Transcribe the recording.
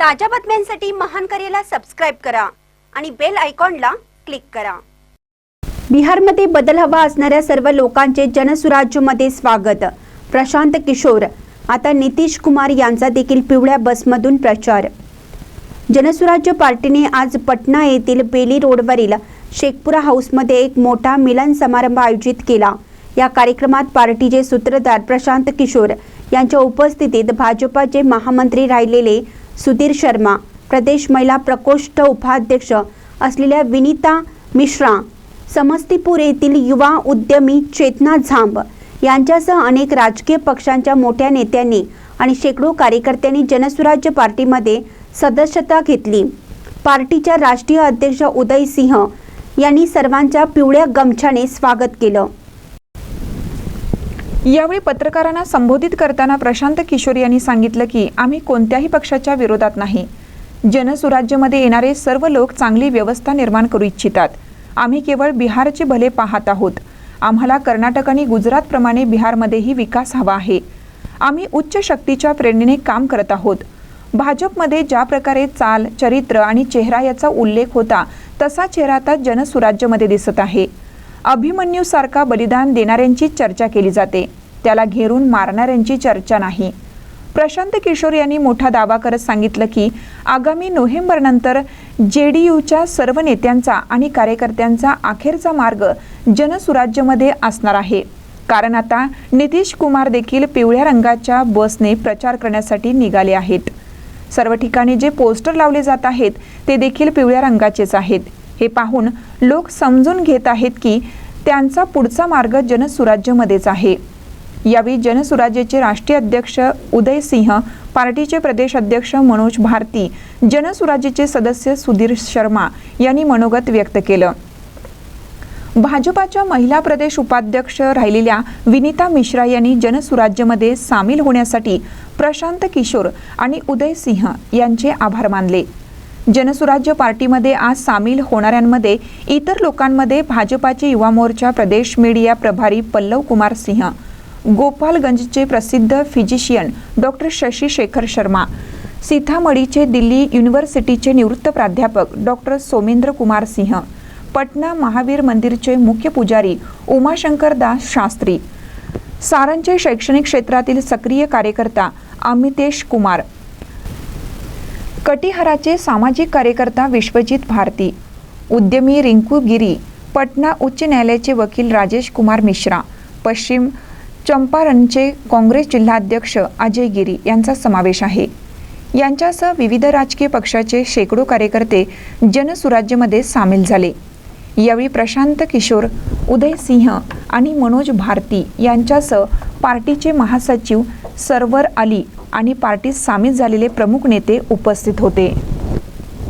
ताज्या बातम्यांसाठी महान करेला सबस्क्राईब करा आणि बेल आयकॉनला क्लिक करा. बिहारमध्ये बदल हवा असणाऱ्या सर्व लोकांचे जनसुराज्यमध्ये स्वागत. प्रशांत किशोर आता नितीश कुमार यांचा देखील पिवळ्या बसमधून प्रचार. जनसुराज्य पार्टीने आज पटना येथील बेली रोडवरील शेखपुरा हाऊसमध्ये एक मोठा मिलन समारंभ आयोजित केला. या कार्यक्रमात पार्टीचे सूत्रधार प्रशांत किशोर यांच्या उपस्थितीत भाजपाचे महामंत्री राहिलेले सुधीर शर्मा प्रदेश महिला प्रकोष्ठ उपाध्यक्ष असलेल्या विनीता मिश्रा समस्तीपूर येथील युवा उद्यमी चेतना झांब यांच्यासह अनेक राजकीय पक्षांच्या मोठ्या नेत्यांनी आणि शेकडो कार्यकर्त्यांनी जनस्वराज्य पार्टीमध्ये सदस्यता घेतली. पार्टीच्या राष्ट्रीय अध्यक्ष उदय सिंह यांनी सर्वांच्या पिवळ्या गमछाने स्वागत केलं. यावेळी पत्रकारांना संबोधित करताना प्रशांत किशोर यांनी सांगितलं की आम्ही कोणत्याही पक्षाच्या विरोधात नाही. जनसुराज्यमध्ये येणारे सर्व लोक चांगली व्यवस्था निर्माण करू इच्छितात. आम्ही केवळ बिहारचे भले पाहत आहोत. आम्हाला कर्नाटक आणि गुजरातप्रमाणे बिहारमध्येही विकास हवा आहे. आम्ही उच्च शक्तीच्या प्रेरणेने काम करत आहोत. भाजपमध्ये ज्या प्रकारे चाल चरित्र आणि चेहरा याचा उल्लेख होता तसा चेहरा आता जनसुराज्यमध्ये दिसत आहे. अभिमन्यूसारखा बलिदान देणाऱ्यांची चर्चा केली जाते. त्याला घेरून मारणाऱ्यांची चर्चा नाही. प्रशांत किशोर यांनी मोठा दावा करत सांगितलं की आगामी नोव्हेंबरनंतर जे डी यूच्या सर्व नेत्यांचा आणि कार्यकर्त्यांचा अखेरचा मार्ग जनसुराज्यमध्ये असणार आहे. कारण आता नितीश कुमार देखील पिवळ्या रंगाच्या बसने प्रचार करण्यासाठी निघाले आहेत. सर्व ठिकाणी जे पोस्टर लावले जात आहेत ते देखील पिवळ्या रंगाचेच आहेत. हे पाहून लोक समजून घेत आहेत की त्यांचा पुढचा मार्ग जनसुराज्यमध्येच आहे. यावेळी जनसुराज्याचे राष्ट्रीय अध्यक्ष उदय सिंह पार्टीचे प्रदेश अध्यक्ष मनोज भारती जनसुराज्याचे सदस्य सुधीर शर्मा यांनी मनोगत व्यक्त केलं. भाजपाच्या महिला प्रदेश उपाध्यक्ष राहिलेल्या विनीता मिश्रा यांनी जनसुराज्यमध्ये सामील होण्यासाठी प्रशांत किशोर आणि उदय सिंह यांचे आभार मानले. जनसुराज्य पार्टीमध्ये आज सामील होणाऱ्यांमध्ये इतर लोकांमध्ये भाजपाचे युवा मोर्चा प्रदेश मीडिया प्रभारी पल्लव कुमार सिंह गोपालगंजचे प्रसिद्ध फिजिशियन डॉक्टर शशी शेखर शर्मा सीतामढीचे दिल्ली युनिव्हर्सिटीचे निवृत्त प्राध्यापक डॉक्टर सोमेंद्र कुमार सिंह पटना महावीर मंदिरचे मुख्य पुजारी उमाशंकर दास शास्त्री सारंगचे शैक्षणिक क्षेत्रातील सक्रिय कार्यकर्ता अमितेश कुमार कटिहाराचे सामाजिक कार्यकर्ता विश्वजित भारती उद्यमी रिंकू गिरी पटना उच्च न्यायालयाचे वकील राजेश कुमार मिश्रा पश्चिम चंपारणचे काँग्रेस जिल्हाध्यक्ष अजय गिरी यांचा समावेश आहे. यांच्यासह विविध राजकीय पक्षाचे शेकडो कार्यकर्ते जनसुराज्यमध्ये सामील झाले. यावेळी प्रशांत किशोर उदय सिंह आणि मनोज भारती यांच्यासह पार्टीचे महासचिव सरवर अली आणि पार्टीत सामील झालेले प्रमुख नेते उपस्थित होते.